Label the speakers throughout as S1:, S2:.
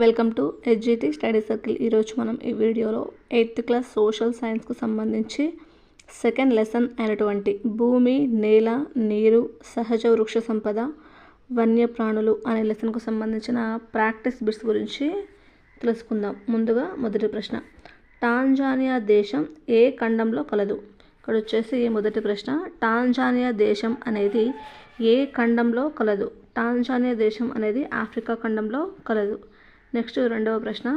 S1: Welcome to HGT study circle. ఈరోజు మనం ఈ వీడియోలో ఎయిత్ క్లాస్ సోషల్ సైన్స్కు సంబంధించి సెకండ్ లెసన్ అయినటువంటి భూమి నేల నీరు సహజ వృక్ష సంపద వన్యప్రాణులు అనే లెసన్కు సంబంధించిన ప్రాక్టీస్ బిట్స్ గురించి తెలుసుకుందాం. ముందుగా మొదటి ప్రశ్న. టాంజానియా దేశం ఏ ఖండంలో కలదు? ఇక్కడ వచ్చేసి మొదటి ప్రశ్న. టాంజానియా దేశం అనేది ఏ ఖండంలో కలదు? టాంజానియా దేశం అనేది ఆఫ్రికా ఖండంలో కలదు. నెక్స్ట్ రెండవ ప్రశ్న.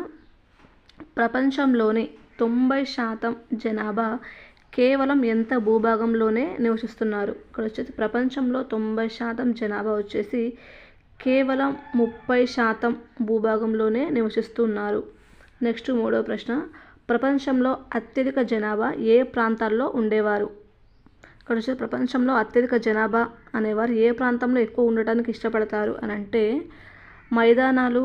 S1: ప్రపంచంలోని తొంభై శాతం జనాభా కేవలం ఎంత భూభాగంలోనే నివసిస్తున్నారు? ఇక్కడ వచ్చేసి ప్రపంచంలో తొంభై శాతం జనాభా వచ్చేసి కేవలం ముప్పై శాతం భూభాగంలోనే నివసిస్తున్నారు. నెక్స్ట్ మూడవ ప్రశ్న. ప్రపంచంలో అత్యధిక జనాభా ఏ ప్రాంతాల్లో ఉండేవారు? ఇక్కడ వచ్చేసి ప్రపంచంలో అత్యధిక జనాభా అనేవారు ఏ ప్రాంతంలో ఎక్కువ ఉండటానికి ఇష్టపడతారు అని అంటే మైదానాలు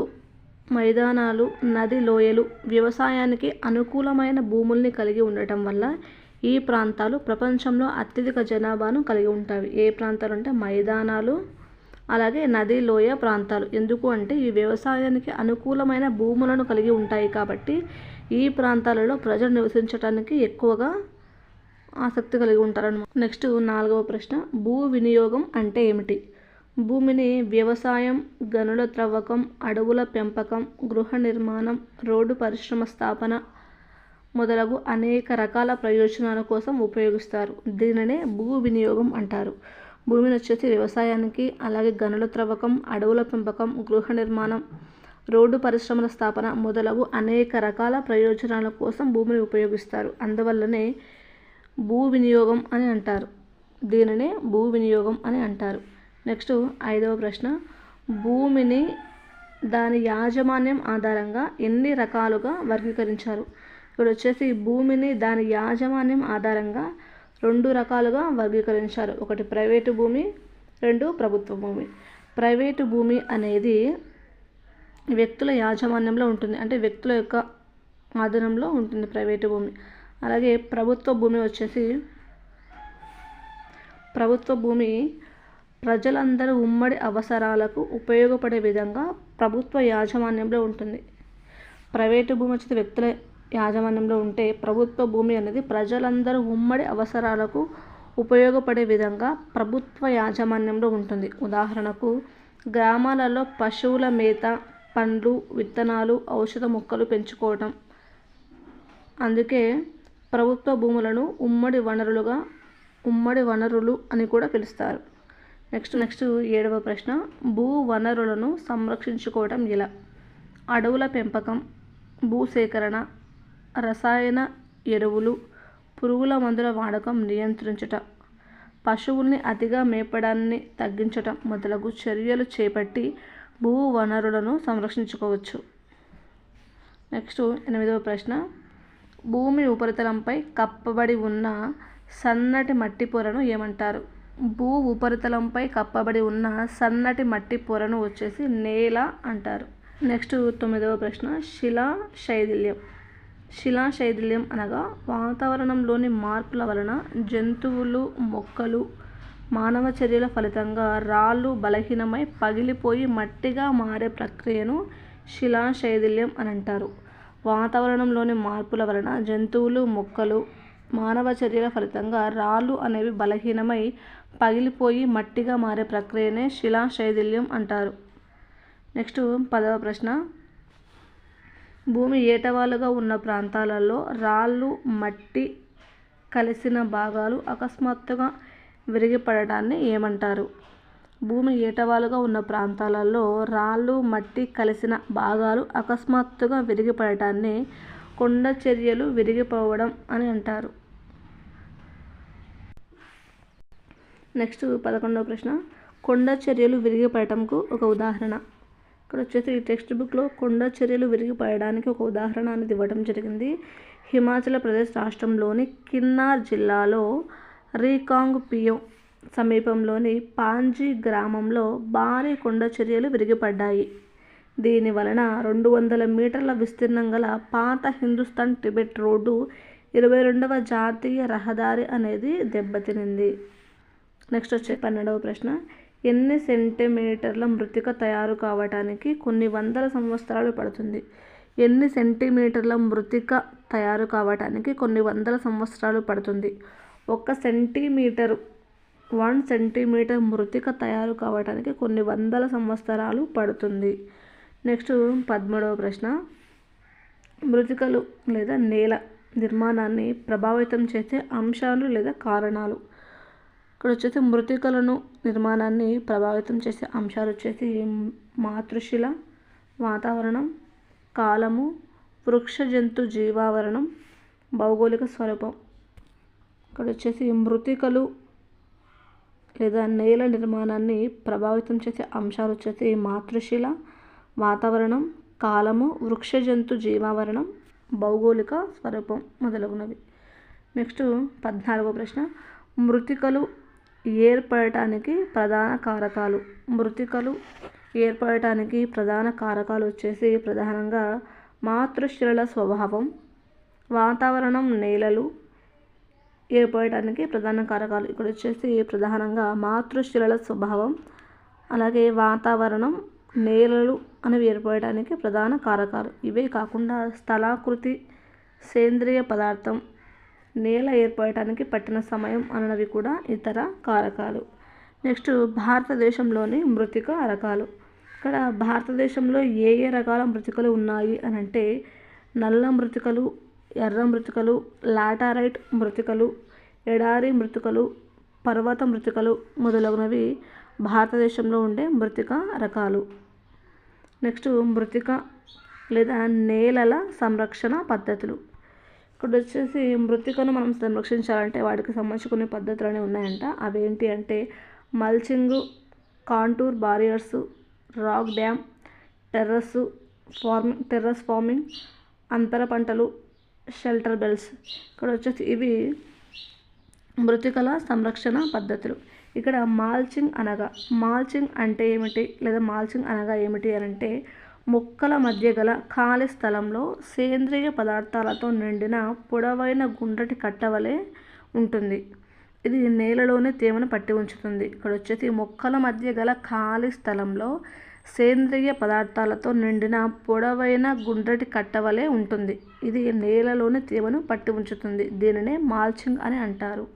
S1: మైదానాలు నది లోయలు వ్యవసాయానికి అనుకూలమైన భూముల్ని కలిగి ఉండటం వల్ల ఈ ప్రాంతాలు ప్రపంచంలో అత్యధిక జనాభాను కలిగి ఉంటాయి. ఏ ప్రాంతాలు అంటే మైదానాలు అలాగే నది లోయ ప్రాంతాలు. ఎందుకు అంటే ఈ వ్యవసాయానికి అనుకూలమైన భూములను కలిగి ఉంటాయి కాబట్టి ఈ ప్రాంతాలలో ప్రజలు నివసించడానికి ఎక్కువగా ఆసక్తి కలిగి ఉంటారన్నమాట. నెక్స్ట్ నాలుగవ ప్రశ్న భూ వినియోగం అంటే ఏమిటి? భూమిని వ్యవసాయం గనుల త్రవ్వకం అడవుల పెంపకం గృహ నిర్మాణం రోడ్డు పరిశ్రమ స్థాపన మొదలగు అనేక రకాల ప్రయోజనాల కోసం ఉపయోగిస్తారు. దీనినే భూ వినియోగం అంటారు. భూమిని వచ్చేసి వ్యవసాయానికి అలాగే గనుల త్రవ్వకం అడవుల పెంపకం గృహ నిర్మాణం రోడ్డు పరిశ్రమల స్థాపన మొదలగు అనేక రకాల ప్రయోజనాల కోసం భూమిని ఉపయోగిస్తారు. అందువల్లనే భూ వినియోగం అని అంటారు. దీనినే భూ వినియోగం అని అంటారు. నెక్స్ట్ ఐదవ ప్రశ్న. భూమిని దాని యాజమాన్యం ఆధారంగా ఎన్ని రకాలుగా వర్గీకరించారు? ఇక్కడ వచ్చేసి భూమిని దాని యాజమాన్యం ఆధారంగా రెండు రకాలుగా వర్గీకరించారు. ఒకటి ప్రైవేటు భూమి రెండు ప్రభుత్వ భూమి. ప్రైవేటు భూమి అనేది వ్యక్తుల యాజమాన్యంలో ఉంటుంది. అంటే వ్యక్తుల యొక్క ఆధీనంలో ఉంటుంది ప్రైవేటు భూమి. అలాగే ప్రభుత్వ భూమి వచ్చేసి ప్రభుత్వ భూమి ప్రజలందరూ ఉమ్మడి అవసరాలకు ఉపయోగపడే విధంగా ప్రభుత్వ యాజమాన్యంలో ఉంటుంది. ప్రైవేటు భూమి వచ్చేసి వ్యక్తుల యాజమాన్యంలో ఉంటే ప్రభుత్వ భూమి అనేది ప్రజలందరూ ఉమ్మడి అవసరాలకు ఉపయోగపడే విధంగా ప్రభుత్వ యాజమాన్యంలో ఉంటుంది. ఉదాహరణకు గ్రామాలలో పశువుల మేత పండ్లు విత్తనాలు ఔషధ మొక్కలు పెంచుకోవటం. అందుకే ప్రభుత్వ భూములను ఉమ్మడి వనరులుగా ఉమ్మడి వనరులు అని కూడా పిలుస్తారు. నెక్స్ట్ నెక్స్ట్ ఏడవ ప్రశ్న. భూ వనరులను సంరక్షించుకోవడం ఎలా? అడవుల పెంపకం భూసేకరణ రసాయన ఎరువులు పురుగుల మందుల వాడకం నియంత్రించటం పశువుల్ని అతిగా మేపడాన్ని తగ్గించటం మొదలగు చర్యలు చేపట్టి భూ వనరులను సంరక్షించుకోవచ్చు. నెక్స్ట్ ఎనిమిదవ ప్రశ్న. భూమి ఉపరితలంపై కప్పబడి ఉన్న సన్నటి మట్టి పొరను ఏమంటారు? భూ ఉపరితలంపై కప్పబడి ఉన్న సన్నటి మట్టి పొరను వచ్చేసి నేల అంటారు. నెక్స్ట్ తొమ్మిదవ ప్రశ్న శిలా శైథిల్యం శిలా శైథిల్యం అనగా వాతావరణంలోని మార్పుల వలన జంతువులు మొక్కలు మానవ చర్యల ఫలితంగా రాళ్ళు బలహీనమై పగిలిపోయి మట్టిగా మారే ప్రక్రియను శిలా శైథిల్యం అని అంటారు. వాతావరణంలోని మార్పుల వలన జంతువులు మొక్కలు మానవ చర్యల ఫలితంగా రాళ్ళు అనేవి బలహీనమై పగిలిపోయి మట్టిగా మారే ప్రక్రియనే శిలాశైథిల్యం అంటారు. నెక్స్ట్ పదవ ప్రశ్న. భూమి ఏటవాలుగా ఉన్న ప్రాంతాలలో రాళ్ళు మట్టి కలిసిన భాగాలు అకస్మాత్తుగా విరిగిపడటాన్ని ఏమంటారు? భూమి ఏటవాలుగా ఉన్న ప్రాంతాలలో రాళ్ళు మట్టి కలిసిన భాగాలు అకస్మాత్తుగా విరిగిపడటాన్ని కొండ చర్యలు విరిగిపోవడం అని అంటారు. నెక్స్ట్ పదకొండవ ప్రశ్న. కొండ చర్యలు విరిగిపడటంకు ఒక ఉదాహరణ. ఇక్కడ వచ్చేసి ఈ టెక్స్ట్ బుక్లో కొండ చర్యలు విరిగిపడడానికి ఒక ఉదాహరణ అనేది ఇవ్వడం జరిగింది. హిమాచల్ ప్రదేశ్ రాష్ట్రంలోని కిన్నార్ జిల్లాలో రీకాంగ్ పియో సమీపంలోని పాంజీ గ్రామంలో భారీ కొండ చర్యలు విరిగిపడ్డాయి. దీని వలన రెండు వందల మీటర్ల విస్తీర్ణం గల పాత హిందుస్థాన్ టిబెట్ రోడ్డు ఇరవై రెండవ జాతీయ రహదారి అనేది దెబ్బతినింది. నెక్స్ట్ వచ్చే పన్నెండవ ప్రశ్న. ఎన్ని సెంటీమీటర్ల మృతిక తయారు కావటానికి కొన్ని వందల సంవత్సరాలు పడుతుంది? ఎన్ని సెంటీమీటర్ల మృతిక తయారు కావటానికి కొన్ని వందల సంవత్సరాలు పడుతుంది? ఒక సెంటీమీటరు వన్ సెంటీమీటర్ మృతిక తయారు కావటానికి కొన్ని వందల సంవత్సరాలు పడుతుంది. నెక్స్ట్ పదమూడవ ప్రశ్న. మృతికలు లేదా నేల నిర్మాణాన్ని ప్రభావితం చేసే అంశాలు లేదా కారణాలు? ఇక్కడ వచ్చేసి మృతికలను నిర్మాణాన్ని ప్రభావితం చేసే అంశాలు వచ్చేసి మాతృశిల వాతావరణం కాలము వృక్ష జంతు జీవావరణం భౌగోళిక స్వరూపం. ఇక్కడ వచ్చేసి మృతికలు లేదా నేల నిర్మాణాన్ని ప్రభావితం చేసే అంశాలు వచ్చేసి మాతృశిల వాతావరణం కాలము వృక్ష జంతు జీవావరణం భౌగోళిక స్వరూపం మొదలగునవి. నెక్స్ట్ పద్నాలుగో ప్రశ్న. మృతికలు ఏర్పడటానికి ప్రధాన కారకాలు. మృతికలు ఏర్పడటానికి ప్రధాన కారకాలు వచ్చేసి ప్రధానంగా మాతృశిలల స్వభావం వాతావరణం నేలలు ఏర్పడటానికి ప్రధాన కారకాలు. ఇక్కడ వచ్చేసి ప్రధానంగా మాతృశిలల స్వభావం అలాగే వాతావరణం నేలలు అనేవి ఏర్పడటానికి ప్రధాన కారకాలు. ఇవే కాకుండా స్థలాకృతి సేంద్రియ పదార్థం నేల ఏర్పడటానికి పట్టిన సమయం అన్నవి కూడా ఇతర కారకాలు. నెక్స్ట్ భారతదేశంలోని మృతిక రకాలు. ఇక్కడ భారతదేశంలో ఏ ఏ రకాల మృతికలు ఉన్నాయి అని అంటే నల్ల మృతికలు ఎర్ర మృతికలు లాటారైట్ మృతికలు ఎడారి మృతికలు పర్వత మృతికలు మొదలగునవి భారతదేశంలో ఉండే మృతిక రకాలు. నెక్స్ట్ మృతిక లేదా నేలల సంరక్షణ పద్ధతులు. ఇక్కడ వచ్చేసి మృతికను మనం సంరక్షించాలంటే వాటికి సంబంధించి కొన్ని పద్ధతులు అనేవి ఉన్నాయంట. అవి ఏంటి అంటే mulching contour barriers rock dam terrace farming terrace farming అంతర పంటలు షెల్టర్ బెల్స్ ఇక్కడ వచ్చేసి ఇవి మృతికల సంరక్షణ పద్ధతులు. ఇక్కడ మాల్చింగ్ అనగా మాల్చింగ్ అంటే ఏమిటి లేదా మాల్చింగ్ అనగా ఏమిటి అని అంటే మొక్కల మధ్య గల ఖాళీ స్థలంలో సేంద్రియ పదార్థాలతో నిండిన పొడవైన గుండ్రటి కట్టవలే ఉంటుంది. ఇది నేలలోని తేమను పట్టి ఉంచుతుంది. ఇక్కడ వచ్చేసి మొక్కల మధ్య గల ఖాళీ స్థలంలో సేంద్రియ పదార్థాలతో నిండిన పొడవైన గుండ్రటి కట్టవలే ఉంటుంది. ఇది నేలలోని తేమను పట్టి ఉంచుతుంది. దీనినే మాల్చింగ్ అని అంటారు.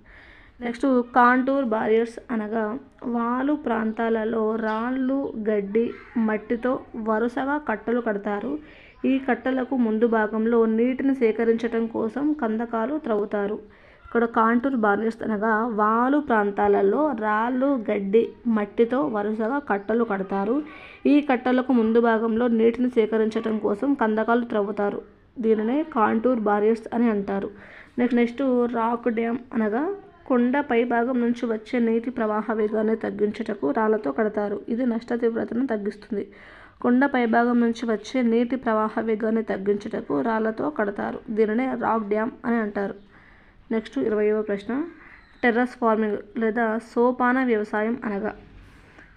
S1: నెక్స్ట్ కాంటూర్ బారియర్స్ అనగా వాలు ప్రాంతాలలో రాళ్ళు గడ్డి మట్టితో వరుసగా కట్టలు కడతారు. ఈ కట్టలకు ముందు భాగంలో నీటిని సేకరించడం కోసం కందకాలు త్రవ్వుతారు. ఇక్కడ కాంటూర్ బారియర్స్ అనగా వాలు ప్రాంతాలలో రాళ్ళు గడ్డి మట్టితో వరుసగా కట్టలు కడతారు. ఈ కట్టలకు ముందు భాగంలో నీటిని సేకరించడం కోసం కందకాలు త్రవ్వుతారు. దీనినే కాంటూర్ బారియర్స్ అని అంటారు. నెక్స్ట్ నెక్స్ట్ రాక్ డ్యామ్ అనగా కొండ పై భాగం నుంచి వచ్చే నీటి ప్రవాహ వేగాన్ని తగ్గించుటకు రాళ్ళతో కడతారు. ఇది నష్ట తీవ్రతను తగ్గిస్తుంది. కొండ పైభాగం నుంచి వచ్చే నీటి ప్రవాహ వేగాన్ని తగ్గించుటకు రాళ్ళతో కడతారు. దీనినే రాక్ డ్యామ్ అని అంటారు. నెక్స్ట్ ఇరవైవ ప్రశ్న. టెర్రస్ ఫార్మింగ్ లేదా సోపాన వ్యవసాయం అనగా?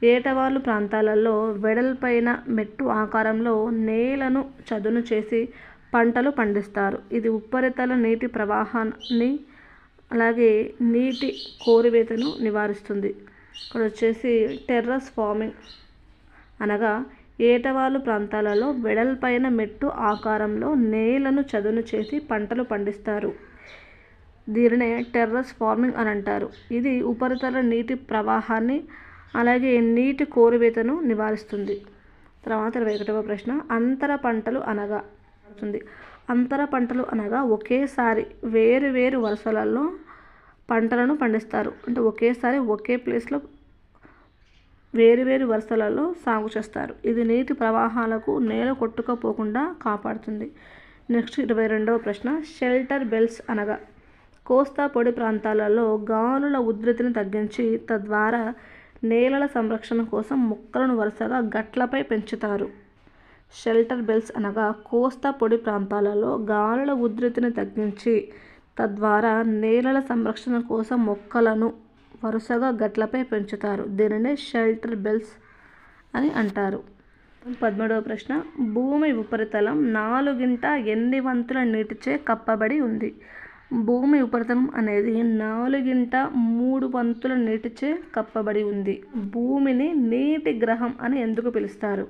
S1: ఏటవాలు ప్రాంతాలలో వెడల్పైన మెట్టు ఆకారంలో నేలను చదును చేసి పంటలు పండిస్తారు. ఇది ఉపరితల నీటి ప్రవాహాన్ని అలాగే నీటి కోరివేతను నివారిస్తుంది. ఇక్కడ వచ్చేసి టెర్రస్ ఫార్మింగ్. అనగా ఏటవాలు ప్రాంతాలలో వెడల్పైన మెట్టు ఆకారంలో నేలను చదును చేసి పంటలు పండిస్తారు. దీనినే టెర్రస్ ఫార్మింగ్ అని అంటారు. ఇది ఉపరితల నీటి ప్రవాహాన్ని అలాగే నీటి కోరివేతను నివారిస్తుంది. తర్వాత ఇరవై ఒకటవ ప్రశ్న అంతర పంటలు అనగా అంతర పంటలు అనగా ఒకేసారి వేరు వేరు వరుసలలో పంటలను పండిస్తారు. అంటే ఒకేసారి ఒకే ప్లేస్లో వేరు వేరు వరుసలలో సాగు చేస్తారు. ఇది నీటి ప్రవాహాలకు నేల కొట్టుకపోకుండా కాపాడుతుంది. నెక్స్ట్ ఇరవై రెండవ ప్రశ్న షెల్టర్ బెల్స్ అనగా కోస్తా పొడి ప్రాంతాలలో గాలుల ఉధృతిని తగ్గించి తద్వారా నేలల సంరక్షణ కోసం మొక్కలను వరుసగా గట్లపై పెంచుతారు. షెల్టర్ బెల్స్ అనగా కోస్తా పొడి ప్రాంతాలలో గాలుల ఉధృతిని తగ్గించి తద్వారా నేలల సంరక్షణ కోసం మొక్కలను వరుసగా గట్లపై పెంచుతారు. దీనినే షెల్టర్ బెల్స్ అని అంటారు. పదమూడవ ప్రశ్న. భూమి ఉపరితలం నాలుగింట ఎన్ని వంతుల నీటిచే కప్పబడి ఉంది? భూమి ఉపరితలం అనేది నాలుగింట మూడు వంతుల నీటిచే కప్పబడి ఉంది. భూమిని నీటి గ్రహం అని ఎందుకు పిలుస్తారు?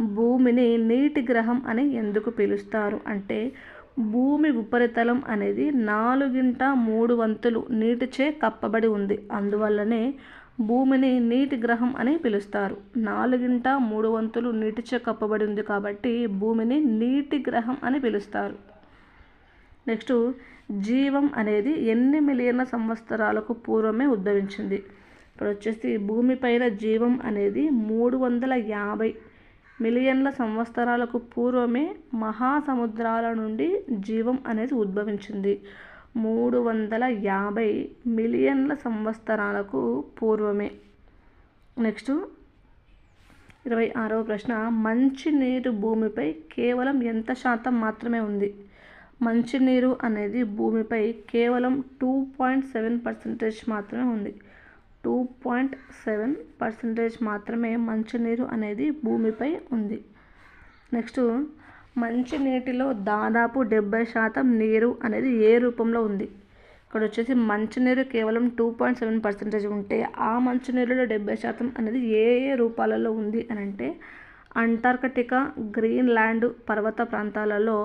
S1: భూమిని నీటి గ్రహం అని ఎందుకు పిలుస్తారు? అంటే భూమి ఉపరితలం అనేది నాలుగింట మూడు వంతులు నీటిచే కప్పబడి ఉంది. అందువల్లనే భూమిని నీటి గ్రహం అని పిలుస్తారు. నాలుగింట మూడు వంతులు నీటిచే కప్పబడి ఉంది కాబట్టి భూమిని నీటి గ్రహం అని పిలుస్తారు. నెక్స్ట్ జీవం అనేది ఎన్ని మిలియన్ల సంవత్సరాలకు పూర్వమే ఉద్భవించింది. ఇప్పుడు వచ్చేసి భూమిపైన జీవం అనేది మూడు వందల యాభై మిలియన్ల సంవత్సరాలకు పూర్వమే మహాసముద్రాల నుండి జీవం అనేది ఉద్భవించింది. మూడు వందల యాభై మిలియన్ల సంవత్సరాలకు పూర్వమే. నెక్స్ట్ ఇరవై ఆరవ ప్రశ్న. మంచినీరు భూమిపై కేవలం ఎంత శాతం మాత్రమే ఉంది? మంచినీరు అనేది భూమిపై కేవలం టూ పాయింట్ సెవెన్ పర్సెంటేజ్ మాత్రమే ఉంది. టూ పాయింట్ సెవెన్ పర్సెంటేజ్ మాత్రమే మంచినీరు అనేది భూమిపై ఉంది. నెక్స్ట్ మంచినీటిలో దాదాపు డెబ్బై శాతం నీరు అనేది ఏ రూపంలో ఉంది? ఇక్కడ వచ్చేసి మంచినీరు కేవలం టూ పాయింట్ సెవెన్ పర్సెంటేజ్ ఉంటే ఆ మంచినీరులో డెబ్బై శాతం అనేది ఏ ఏ రూపాలలో ఉంది అని అంటే అంటార్కటికా గ్రీన్లాండ్ పర్వత ప్రాంతాలలో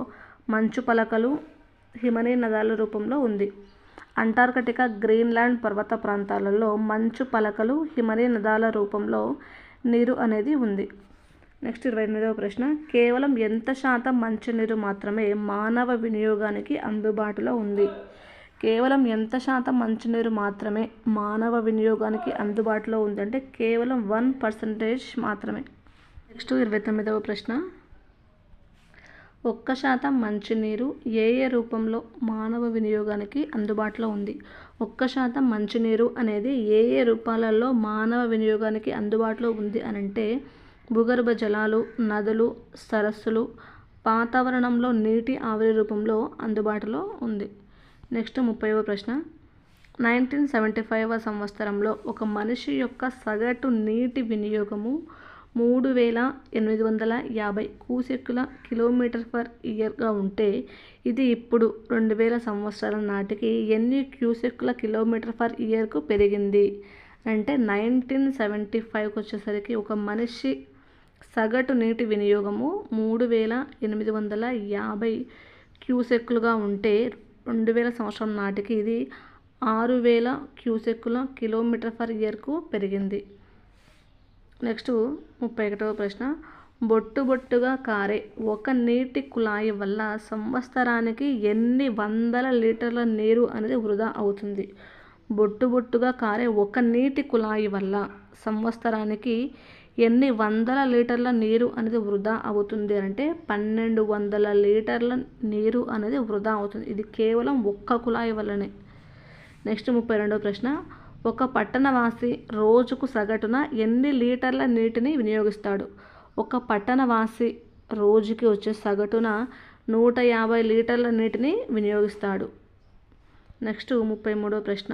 S1: మంచు పలకలు హిమనీ నదాల రూపంలో ఉంది. అంటార్కటికా గ్రీన్లాండ్ పర్వత ప్రాంతాలలో మంచు పలకలు హిమనీ నదాల రూపంలో నీరు అనేది ఉంది. నెక్స్ట్ ఇరవై ఎనిమిదవ ప్రశ్న. కేవలం ఎంత శాతం మంచినీరు మాత్రమే మానవ వినియోగానికి అందుబాటులో ఉంది? కేవలం ఎంత శాతం మంచినీరు మాత్రమే మానవ వినియోగానికి అందుబాటులో ఉందంటే కేవలం వన్ పర్సంటేజ్ మాత్రమే. నెక్స్ట్ ఇరవై తొమ్మిదవ ప్రశ్న. ఒక్క శాతం మంచినీరు ఏ ఏ రూపంలో మానవ వినియోగానికి అందుబాటులో ఉంది? ఒక్క శాతం మంచినీరు అనేది ఏ ఏ రూపాలలో మానవ వినియోగానికి అందుబాటులో ఉంది అని అంటే భూగర్భ జలాలు నదులు సరస్సులు వాతావరణంలో నీటి ఆవిరి రూపంలో అందుబాటులో ఉంది. నెక్స్ట్ ముప్పైవ ప్రశ్న. నైన్టీన్ సెవెంటీ ఫైవ్ సంవత్సరంలో ఒక మనిషి యొక్క సగటు నీటి వినియోగము మూడు వేల ఎనిమిది వందల యాభై కూసెక్కుల కిలోమీటర్ పర్ ఇయర్గా ఉంటే ఇది ఇప్పుడు రెండు వేల సంవత్సరాల నాటికి ఎన్ని క్యూసెక్కుల కిలోమీటర్ పర్ ఇయర్కు పెరిగింది? అంటే నైన్టీన్ సెవెంటీ ఫైవ్కి వచ్చేసరికి ఒక మనిషి సగటు నీటి వినియోగము మూడు వేల ఎనిమిది వందల యాభై క్యూసెక్కులుగా ఉంటే రెండు వేల సంవత్సరం నాటికి ఇది ఆరు వేల క్యూసెక్కుల కిలోమీటర్ పర్ ఇయర్కు పెరిగింది. నెక్స్ట్ ముప్పై ఒకటవ ప్రశ్న. బొట్టు బొట్టుగా కారే ఒక నీటి కుళాయి వల్ల సంవత్సరానికి ఎన్ని వందల లీటర్ల నీరు అనేది వృధా అవుతుంది? బొట్టు బొట్టుగా కారే ఒక నీటి కుళాయి వల్ల సంవత్సరానికి ఎన్ని వందల లీటర్ల నీరు అనేది వృధా అవుతుంది అంటే పన్నెండు వందల లీటర్ల నీరు అనేది వృధా అవుతుంది. ఇది కేవలం ఒక్క కుళాయి వల్లనే. నెక్స్ట్ ముప్పై రెండవ ప్రశ్న. ఒక పట్టణవాసి రోజుకు సగటున ఎన్ని లీటర్ల నీటిని వినియోగిస్తాడు? ఒక పట్టణవాసి రోజుకి వచ్చే సగటున నూట యాభై లీటర్ల నీటిని వినియోగిస్తాడు. నెక్స్ట్ ముప్పై మూడో ప్రశ్న.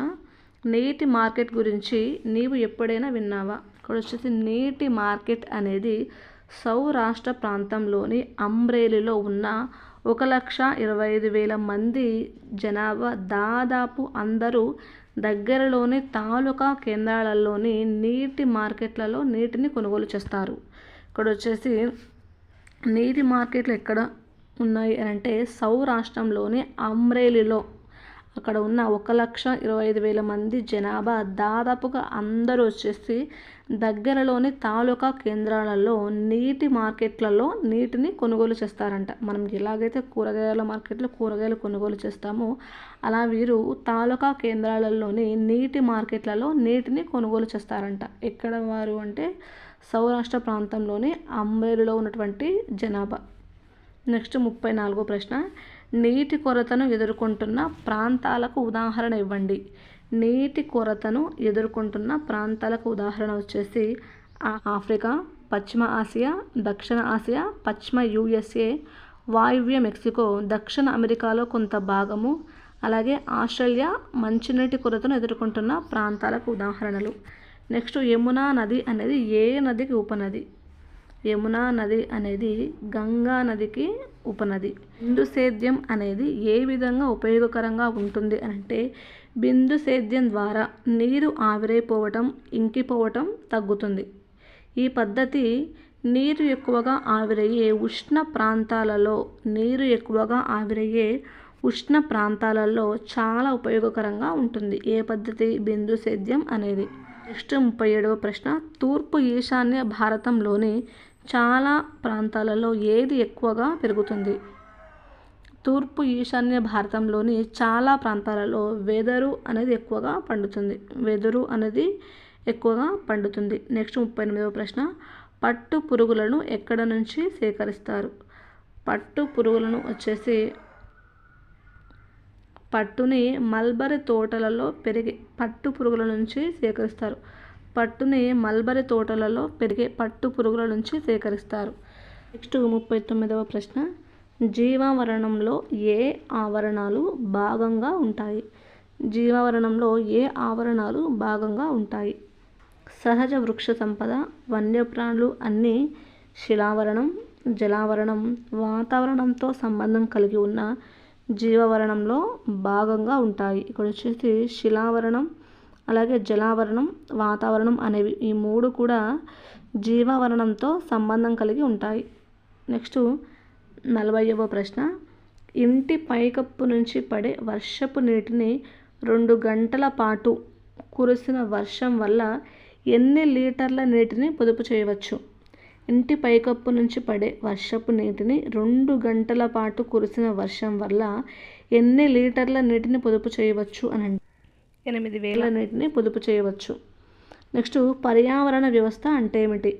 S1: నీటి మార్కెట్ గురించి నీవు ఎప్పుడైనా విన్నావా? ఇక్కడ వచ్చేసి నీటి మార్కెట్ అనేది సౌరాష్ట్ర ప్రాంతంలోని అమ్రేలిలో ఉన్న ఒక లక్ష ఇరవై ఐదు వేల మంది జనాభా దాదాపు అందరూ దగ్గరలోని తాలూకా కేంద్రాలలోని నీటి మార్కెట్లలో నీటిని కొనుగోలు చేస్తారు. ఇక్కడ వచ్చేసి నీటి మార్కెట్లు ఎక్కడ ఉన్నాయి అని అంటే సౌరాష్ట్రంలోని అమ్రేలిలో అక్కడ ఉన్న ఒక లక్ష ఇరవై ఐదు వేల మంది జనాభా దాదాపుగా అందరూ వచ్చేసి దగ్గరలోని తాలూకా కేంద్రాలలో నీటి మార్కెట్లలో నీటిని కొనుగోలు చేస్తారంట. మనం ఎలాగైతే కూరగాయల మార్కెట్లో కూరగాయలు కొనుగోలు చేస్తామో అలా వీరు తాలూకా కేంద్రాలలోని నీటి మార్కెట్లలో నీటిని కొనుగోలు చేస్తారంట. ఎక్కడ వారు అంటే సౌరాష్ట్ర ప్రాంతంలోని అంబేరులో ఉన్నటువంటి జనాభా. నెక్స్ట్ ముప్పై నాలుగో ప్రశ్న. నీటి కొరతను ఎదుర్కొంటున్న ప్రాంతాలకు ఉదాహరణ ఇవ్వండి. నీటి కొరతను ఎదుర్కొంటున్న ప్రాంతాలకు ఉదాహరణ వచ్చేసి ఆఫ్రికా పశ్చిమ ఆసియా దక్షిణ ఆసియా పశ్చిమ యుఎస్ఏ వాయువ్య మెక్సికో దక్షిణ అమెరికాలో కొంత భాగము అలాగే ఆస్ట్రేలియా మంచినీటి కొరతను ఎదుర్కొంటున్న ప్రాంతాలకు ఉదాహరణలు. నెక్స్ట్ యమునా నది అనేది ఏ నదికి ఉపనది? యమునా నది అనేది గంగా నదికి ఉపనది. బిందు సేద్యం అనేది ఏ విధంగా ఉపయోగకరంగా ఉంటుంది అంటే బిందు సేద్యం ద్వారా నీరు ఆవిరైపోవటం ఇంకిపోవటం తగ్గుతుంది. ఈ పద్ధతి నీరు ఎక్కువగా ఆవిరయ్యే ఉష్ణ ప్రాంతాలలో నీరు ఎక్కువగా ఆవిరయ్యే ఉష్ణ ప్రాంతాలలో చాలా ఉపయోగకరంగా ఉంటుంది. ఏ పద్ధతి? బిందు సేద్యం అనేది. నెక్స్ట్ ముప్పై ఏడవ ప్రశ్న. తూర్పు ఈశాన్య భారతంలోని చాలా ప్రాంతాలలో ఏది ఎక్కువగా పెరుగుతుంది? తూర్పు ఈశాన్య భారతంలోని చాలా ప్రాంతాలలో వెదరు అనేది ఎక్కువగా పండుతుంది. వెదురు అనేది ఎక్కువగా పండుతుంది. నెక్స్ట్ ముప్పై ఎనిమిదవ ప్రశ్న. పట్టు పురుగులను ఎక్కడ నుంచి సేకరిస్తారు? పట్టు పురుగులను వచ్చేసి పట్టుని మల్బరీ తోటలలో పెరిగే పట్టు పురుగుల నుంచి సేకరిస్తారు. పట్టుని మల్బరీ తోటలలో పెరిగే పట్టు పురుగుల నుంచి సేకరిస్తారు. నెక్స్ట్ ముప్పై తొమ్మిదవ ప్రశ్న. జీవావరణంలో ఏ ఆవరణాలు భాగంగా ఉంటాయి? జీవావరణంలో ఏ ఆవరణాలు భాగంగా ఉంటాయి? సహజ వృక్ష సంపద వన్యప్రాణులు అన్నీ శిలావరణం జలావరణం వాతావరణంతో సంబంధం కలిగి ఉన్న జీవావరణంలో భాగంగా ఉంటాయి. ఇక్కడ వచ్చేసి శిలావరణం అలాగే జలావరణం వాతావరణం అనేవి ఈ మూడు కూడా జీవావరణంతో సంబంధం కలిగి ఉంటాయి. నెక్స్ట్ నలభైవ ప్రశ్న. ఇంటి పైకప్పు నుంచి పడే వర్షపు నీటిని రెండు గంటల పాటు కురిసిన వర్షం వల్ల ఎన్ని లీటర్ల నీటిని పొదుపు చేయవచ్చు? ఇంటి పైకప్పు నుంచి పడే వర్షపు నీటిని రెండు గంటల పాటు కురిసిన వర్షం వల్ల ఎన్ని లీటర్ల నీటిని పొదుపు చేయవచ్చు అని ఎనిమిది వేల. నీటిని పొదుపు చేయవచ్చు. నెక్స్ట్ పర్యావరణ వ్యవస్థ అంటే ఏమిటి?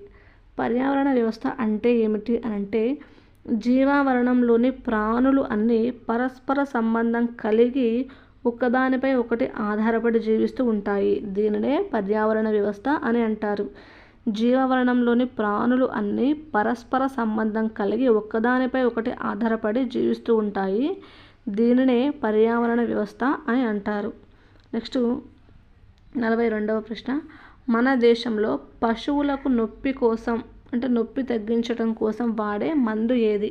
S1: పర్యావరణ వ్యవస్థ అంటే ఏమిటి అని అంటే జీవావరణంలోని ప్రాణులు అన్నీ పరస్పర సంబంధం కలిగి ఒకదానిపై ఒకటి ఆధారపడి జీవిస్తూ ఉంటాయి. దీనినే పర్యావరణ వ్యవస్థ అని అంటారు. జీవావరణంలోని ప్రాణులు అన్నీ పరస్పర సంబంధం కలిగి ఒకదానిపై ఒకటి ఆధారపడి జీవిస్తూ ఉంటాయి. దీనినే పర్యావరణ వ్యవస్థ అని అంటారు. నెక్స్ట్ నలభై రెండవ ప్రశ్న. మన దేశంలో పశువులకు నొప్పి కోసం అంటే నొప్పి తగ్గించడం కోసం వాడే మందు ఏది?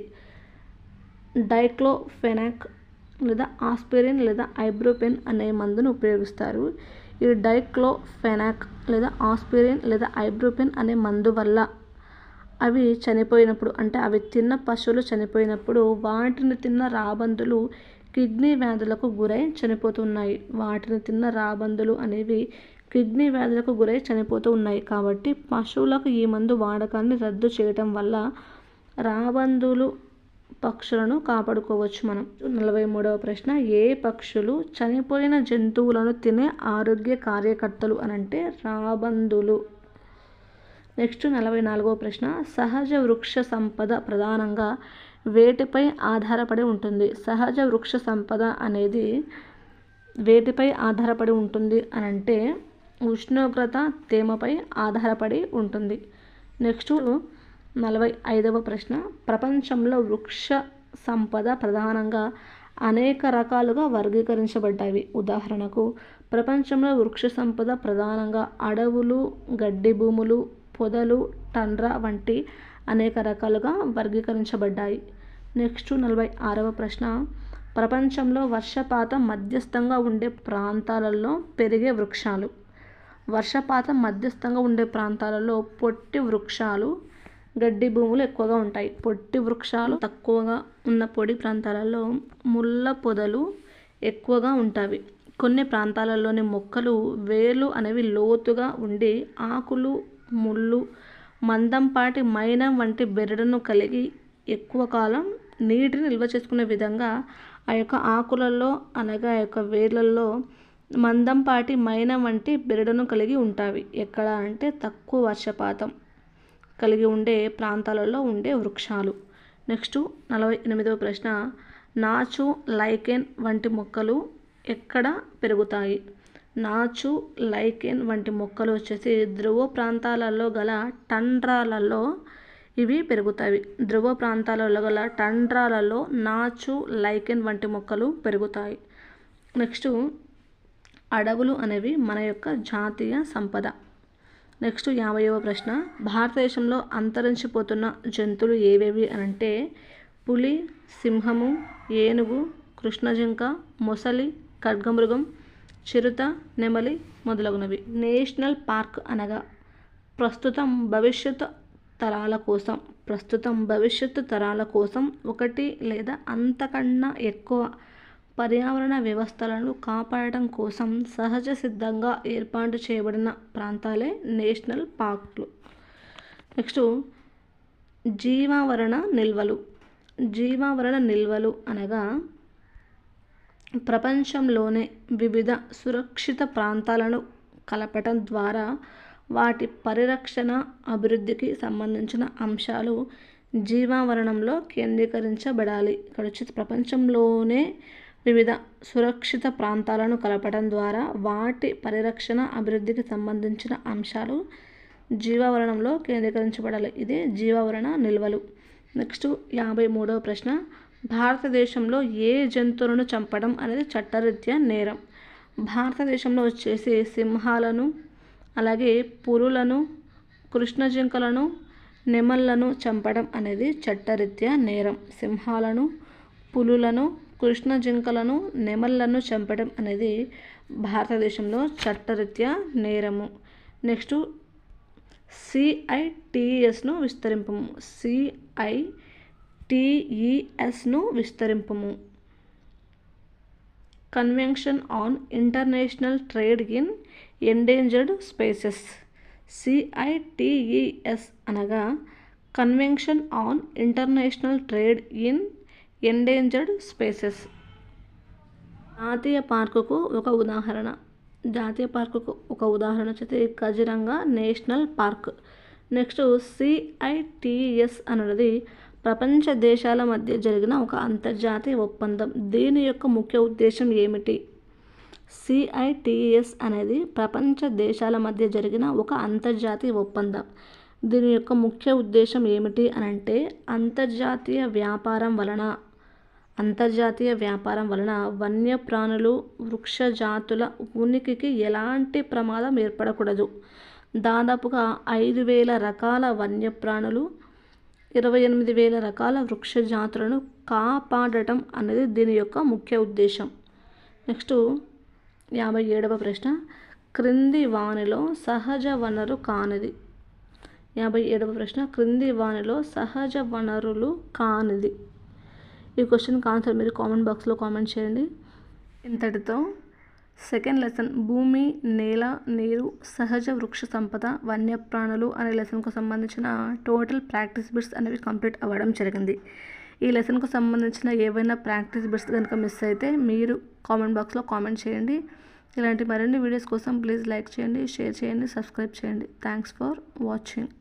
S1: డైక్లోఫెనాక్ లేదా ఆస్పిరిన్ లేదా ఐబ్రోపెన్ అనే మందును ఉపయోగిస్తారు. ఈ డైక్లోఫెనాక్ లేదా ఆస్పిరిన్ లేదా ఐబ్రోపెన్ అనే మందు వల్ల అవి చనిపోయినప్పుడు అంటే అవి తిన్న పశువులు చనిపోయినప్పుడు వాటిని తిన్న రాబందులు కిడ్నీ వ్యాధులకు గురై చనిపోతున్నాయి. వాటిని తిన్న రాబందులు అనేవి కిడ్నీ వ్యాధులకు గురై చనిపోతూ ఉన్నాయి. కాబట్టి పశువులకు ఈ మందు వాడకాన్ని రద్దు చేయటం వల్ల రాబందులు పక్షులను కాపాడుకోవచ్చు మనం. నలభై మూడవ ప్రశ్న ఏ పక్షులు చనిపోయిన జంతువులను తినే ఆరోగ్య కార్యకర్తలు అని అంటే రాబందులు. నెక్స్ట్ నలభై నాలుగవ ప్రశ్న సహజ వృక్ష సంపద ప్రధానంగా వేటిపై ఆధారపడి ఉంటుంది? సహజ వృక్ష సంపద అనేది వేటిపై ఆధారపడి ఉంటుంది అని అంటే ఉష్ణోగ్రత తేమపై ఆధారపడి ఉంటుంది. నెక్స్ట్ నలభై ఐదవ ప్రశ్న. ప్రపంచంలో వృక్ష సంపద ప్రధానంగా అనేక రకాలుగా వర్గీకరించబడ్డాయి. ఉదాహరణకు ప్రపంచంలో వృక్ష సంపద ప్రధానంగా అడవులు గడ్డి భూములు పొదలు టండ్రా వంటి అనేక రకాలుగా వర్గీకరించబడ్డాయి. నెక్స్ట్ నలభై ఆరవ ప్రశ్న. ప్రపంచంలో వర్షపాతం మధ్యస్థంగా ఉండే ప్రాంతాలలో పెరిగే వృక్షాలు. వర్షపాతం మధ్యస్థంగా ఉండే ప్రాంతాలలో పొట్టి వృక్షాలు గడ్డి భూములు ఎక్కువగా ఉంటాయి. పొట్టి వృక్షాలు తక్కువగా ఉన్న పొడి ప్రాంతాలలో ముళ్ళ పొదలు ఎక్కువగా ఉంటాయి కొన్ని ప్రాంతాలలోని మొక్కలు వేర్లు అనేవి లోతుగా ఉండి ఆకులు ముళ్ళు మందంపాటి మైనం వంటి బెరడును కలిగి ఎక్కువ కాలం నీటిని నిల్వ చేసుకునే విధంగా ఆ యొక్క ఆకులలో అలాగే ఆ యొక్క వేర్లలో మందంపాటి మైనం వంటి బెరడును కలిగి ఉంటాయి ఎక్కడ అంటే తక్కువ వర్షపాతం కలిగి ఉండే ప్రాంతాలలో ఉండే వృక్షాలు. నెక్స్ట్ నలభై ఎనిమిదవ ప్రశ్న. నాచు లైకెన్ వంటి మొక్కలు ఎక్కడ పెరుగుతాయి? నాచు లైకెన్ వంటి మొక్కలు వచ్చేసి ధ్రువ ప్రాంతాలలో గల టండ్రాలలో ఇవి పెరుగుతాయి. ధ్రువ ప్రాంతాలలో గల టండ్రాలలో నాచు లైకెన్ వంటి మొక్కలు పెరుగుతాయి. నెక్స్ట్ అడవులు అనేవి మన యొక్క జాతీయ సంపద. నెక్స్ట్ యాభైవ ప్రశ్న. భారతదేశంలో అంతరించిపోతున్న జంతువులు ఏవేవి అని అంటే పులి సింహము ఏనుగు కృష్ణజింక మొసలి ఖడ్గమృగం చిరుత నెమలి మొదలగునవి. నేషనల్ పార్క్ అనగా ప్రస్తుతం భవిష్యత్తు తరాల కోసం ప్రస్తుతం భవిష్యత్తు తరాల కోసం ఒకటి లేదా అంతకన్నా ఎక్కువ పర్యావరణ వ్యవస్థలను కాపాడటం కోసం సహజ సిద్ధంగా ఏర్పాటు చేయబడిన ప్రాంతాలే నేషనల్ పార్క్లు. నెక్స్ట్ జీవావరణ నిల్వలు. జీవావరణ నిల్వలు అనగా ప్రపంచంలోనే వివిధ సురక్షిత ప్రాంతాలను కలపటం ద్వారా వాటి పరిరక్షణ అభివృద్ధికి సంబంధించిన అంశాలు జీవావరణంలో కేంద్రీకరించబడాలి. ఇక్కడ వచ్చి ప్రపంచంలోనే వివిధ సురక్షిత ప్రాంతాలను కలపడం ద్వారా వాటి పరిరక్షణ అభివృద్ధికి సంబంధించిన అంశాలు జీవావరణంలో కేంద్రీకరించబడాలి. ఇదే జీవావరణ నిల్వలు. నెక్స్ట్ యాభై మూడవ ప్రశ్న. భారతదేశంలో ఏ జంతువులను చంపడం అనేది చట్టరీత్యా నేరం? భారతదేశంలో వచ్చేసి సింహాలను అలాగే పులులను కృష్ణజింకలను నెమళ్ళను చంపడం అనేది చట్టరీత్యా నేరం. సింహాలను పులులను కృష్ణ జింకలను నెమళ్ళను చంపడం అనేది భారతదేశంలో చట్టరీత్యా నేరము. నెక్స్ట్ సిఐటిఎస్ను విస్తరింపము. సిఐటిఈఎస్ను విస్తరింపము. Convention on international trade in endangered species. CITES అనగా convention on international trade in endangered species జాతీయ పార్కుకు ఒక ఉదాహరణ. జాతీయ పార్కుకు ఒక ఉదాహరణ వచ్చేసి Kaziranga national park. Next CITES అన్నది ప్రపంచ దేశాల మధ్య జరిగిన ఒక అంతర్జాతీయ ఒప్పందం. దీని యొక్క ముఖ్య ఉద్దేశం ఏమిటి? సిఐటిఎస్ అనేది ప్రపంచ దేశాల మధ్య జరిగిన ఒక అంతర్జాతీయ ఒప్పందం. దీని యొక్క ముఖ్య ఉద్దేశం ఏమిటి అని అంటే అంతర్జాతీయ వ్యాపారం వలన. అంతర్జాతీయ వ్యాపారం వలన వన్యప్రాణులు వృక్షజాతుల ఉనికికి ఎలాంటి ప్రమాదం ఏర్పడకూడదు. దాదాపుగా ఐదు వేల రకాల వన్యప్రాణులు ఇరవై ఎనిమిది వేల రకాల వృక్షజాతులను కాపాడటం అనేది దీని యొక్క ముఖ్య ఉద్దేశం. నెక్స్ట్ యాభై ఏడవ ప్రశ్న. క్రింది వానిలో సహజ వనరు కానిది. యాభై ఏడవ ప్రశ్న. క్రింది వానిలో సహజ వనరులు కానిది. ఈ క్వశ్చన్కి ఆన్సర్ మీరు కామెంట్ బాక్స్లో కామెంట్ చేయండి. ఇంతటితో సెకండ్ లెసన్ భూమి నేల నీరు సహజ వృక్ష సంపద వన్యప్రాణులు అనే లెసన్కు సంబంధించిన టోటల్ ప్రాక్టీస్ బిట్స్ అనేవి కంప్లీట్ అవ్వడం జరిగింది. ఈ లెసన్కు సంబంధించిన ఏవైనా ప్రాక్టీస్ బిట్స్ కనుక మిస్ అయితే మీరు కామెంట్ బాక్స్లో కామెంట్ చేయండి. ఇలాంటి మరిన్ని వీడియోస్ కోసం ప్లీజ్ లైక్ చేయండి షేర్ చేయండి సబ్స్క్రైబ్ చేయండి. Thanks for watching